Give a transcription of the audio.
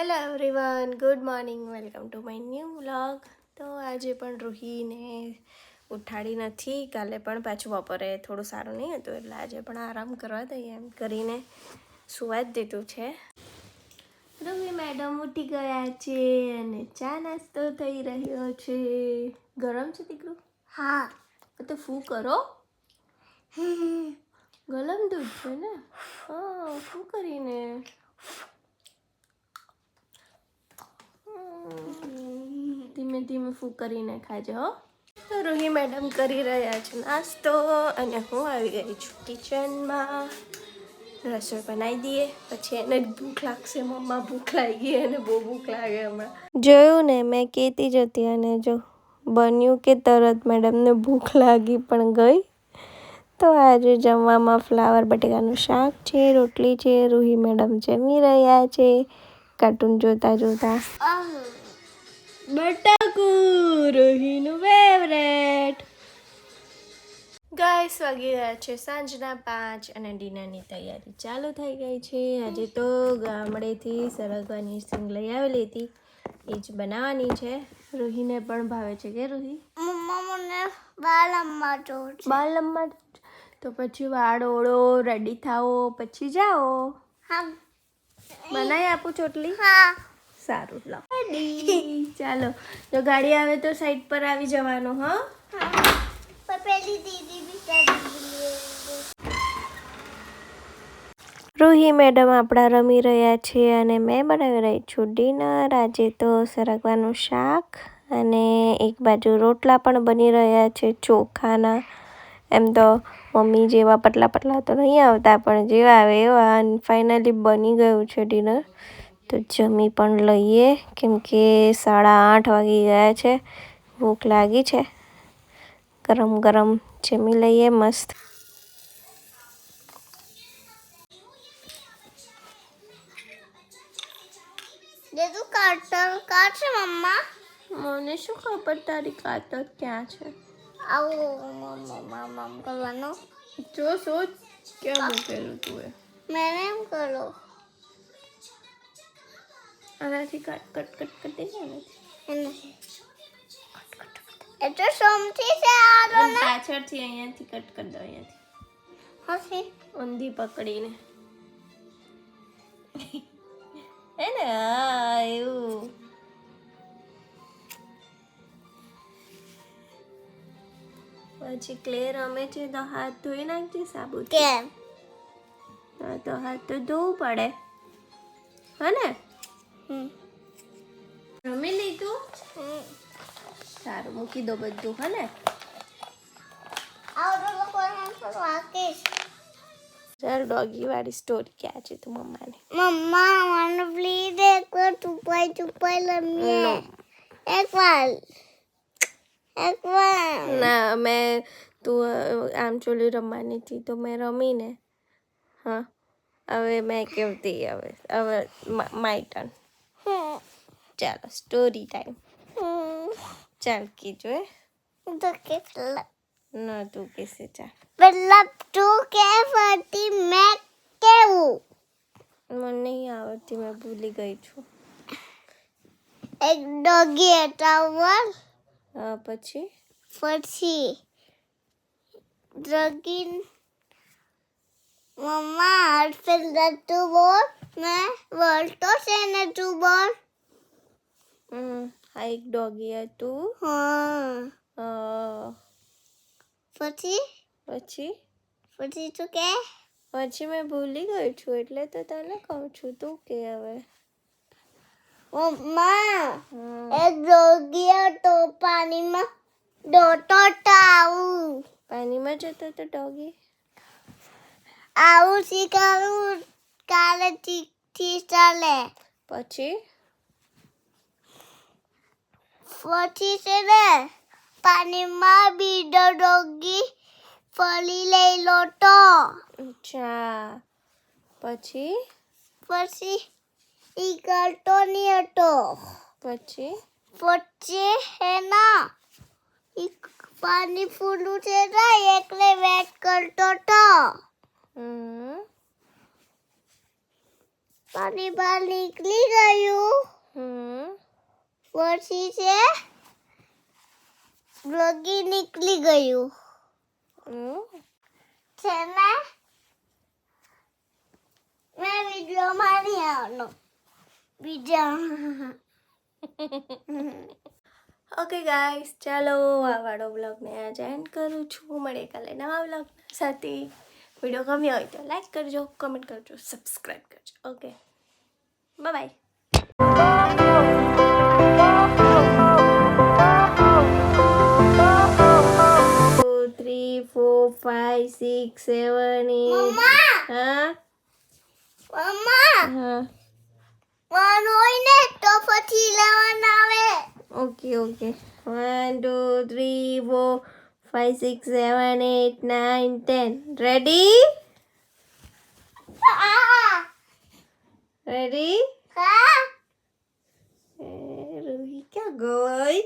Hello everyone good morning welcome to my new vlog તો આજે પણ રૂહીને ઉઠાડી નથી. કાલે પણ પાછું બપોરે થોડું સારું નહીં હતું એટલે આજે પણ આરામ કરવા દઈએ એમ કરીને સુવા જ દીધું છે. રૂહી મેડમ ઉઠી ગયા છે અને ચા નાસ્તો થઈ રહ્યો છે. ગરમ છે દીકરું? હા. તો ફૂ કરો? ગરમ દૂધ છે ને? હા ફૂ કરીને? ધીમે ધીમે ફૂ કરીને ખાજો હો તો રૂહી મેડમ કરી રહ્યા છે નાસ્તો અને હું આવી ગઈ છું કિચનમાં રસોઈ બનાવી દઈએ. પછી એને ભૂખ લાગશે, મમ્મા ભૂખ લાગી, એને બહુ ભૂખ લાગે હમણાં. જોયું ને, મેં કહેતી જ હતી અને જો બન્યું કે તરત મેડમને ભૂખ લાગી પણ ગઈ. તો આજે જમવામાં ફ્લાવર બટેકાનું શાક છે, રોટલી છે, રૂહી મેડમ જમી રહ્યા છે. કાર્ટૂન જોતા જોતા. બટાકુ રોહીનું ફેવરેટ ગાઈસ વાગી રહ્યા છે સાંજના પાંચ અને ડિનરની તૈયારી ચાલુ થઈ ગઈ છે. આજે તો ગામડેથી સરગવાની સિંગ લઈ આવેલી હતી. એ જ બનાવવાની છે. રૂહીને પણ ભાવે છે કે રૂહી? મમ્મા મને બાલમમાં જોઉં છે બાલ લંબા તો પછી વાળ ઓળો રેડી થાઓ પછી જાઓ. હા. બનાવી આપું ચોટલી? હા. સારું લો. ચાલો. જો ગાડી આવે તો સાઈડ પર આવી જવાનું હા. રૂહી મેડમ આપણા રમી રહ્યા છે અને મેં બનાવી રહી છું ડિનર. આજે તો સરગવાનું શાક અને એક બાજુ રોટલા પણ બની રહ્યા છે ચોખાના. એમ તો મમ્મી જેવા પતલા પતલા તો નહીં આવતા પણ જેવા આવે એવા અને ફાઇનલી બની ગયું છે ડિનર તો જમી પણ લઈએ કેમ કે સાડા આઠ વાગી ગયા છે ભૂખ લાગી છે. ગરમ ગરમ જમી લઈએ મસ્ત. કાટર તું છે મમ્મા? મને શું ખબર તારી કાતર ક્યાં છે? આવું મમ્મા મમ કરવાનું જો સોચ ક્યાં મૂકેલું તું એ મેં એમ કરો આનાથી કટ કટ કટ કટ દે ને આનાથી. એ તો સમથી છે આરો આમ પાછળથી અહીંયાથી કટ કરી દો અહીંયાથી હસી ઊંધી પકડીને હે ને હા એવું પછી ક્લે રમે છે તો હાથ ધોઈ નાખજે સાબુથી કેમ? હા તો હાથ તો ધોવું પડે. હા ને હમ. રમી લીધું હમ. સારું મૂકી દો બધું હા ને આવો લોકો વાકીશ. ચાલ ડોગી વાળી સ્ટોરી ક્યાં છે તું મમ્માને? મમ્મા મને પ્લીઝ એક વાર છુપાઈ છુપાઈ રમીએ. એક વાર એક વાર. ના મેં તું આમ ચોલી રમવાની હતી તો મેં રમીને હા હવે મેં કેવતી હવે હવે માય ટર્ન. ચાલો સ્ટોરી ટાઈમ. ચાલ કીજો તો કેટલા? ના તું કેસે ચાલ. મતલબ તું કે ફરતી મેં કેવું? મને નહીં આવડતી મેં ભૂલી ગઈ છું. એક ડોગી હતા પછી? પછી ડ્રગિન મમ્મા હર્ષિલ ટુ બોલ મેં બોલતો છે ને તું બોલ. હમ હા એક ડોગી હતું. હા. પછી? પછી? પછી તું કે? પછી મેં ભૂલી ગઈ છું એટલે તો તને કહું છું તું કે હવે. મમ્મા એ એક તો પાણીમાં ડોટો આવું. પાણીમાં જતો તો ડોગી? આવું શીખવું કાલે ઠીકથી ચાલે. પછી? પછી છે ને પાણીમાં બીડો ડોગી ફરી લઈ લો તો. અચ્છા. પછી? પછી ઈ કરતો નહીં હતો. પછી? પછી હે ના ઈ પાણી ફૂલું છે ને એકલે વેટ કરતો તો હમ. પાણી બહાર નીકળી ગયું. પછી છે બ્લોગી નીકળી ગયું. છે ને મેં વીડિયો મારી આવવાનો બીજા ઓકે ગાઈસ ચાલો આ વાળો બ્લોગને આજે એન્ડ કરું છું મળીએ કાલે નવા બ્લોગ સાથે વિડીયો ગમ્યો હોય તો લાઈક કરજો કમેન્ટ કરજો સબસ્ક્રાઈબ કરજો okay bye two three four five six seven eight મમ્મા હા Okay, okay. One, two, three, four, five, six, seven, eight, nine, ten. Ready? Ready? Here we go, boy.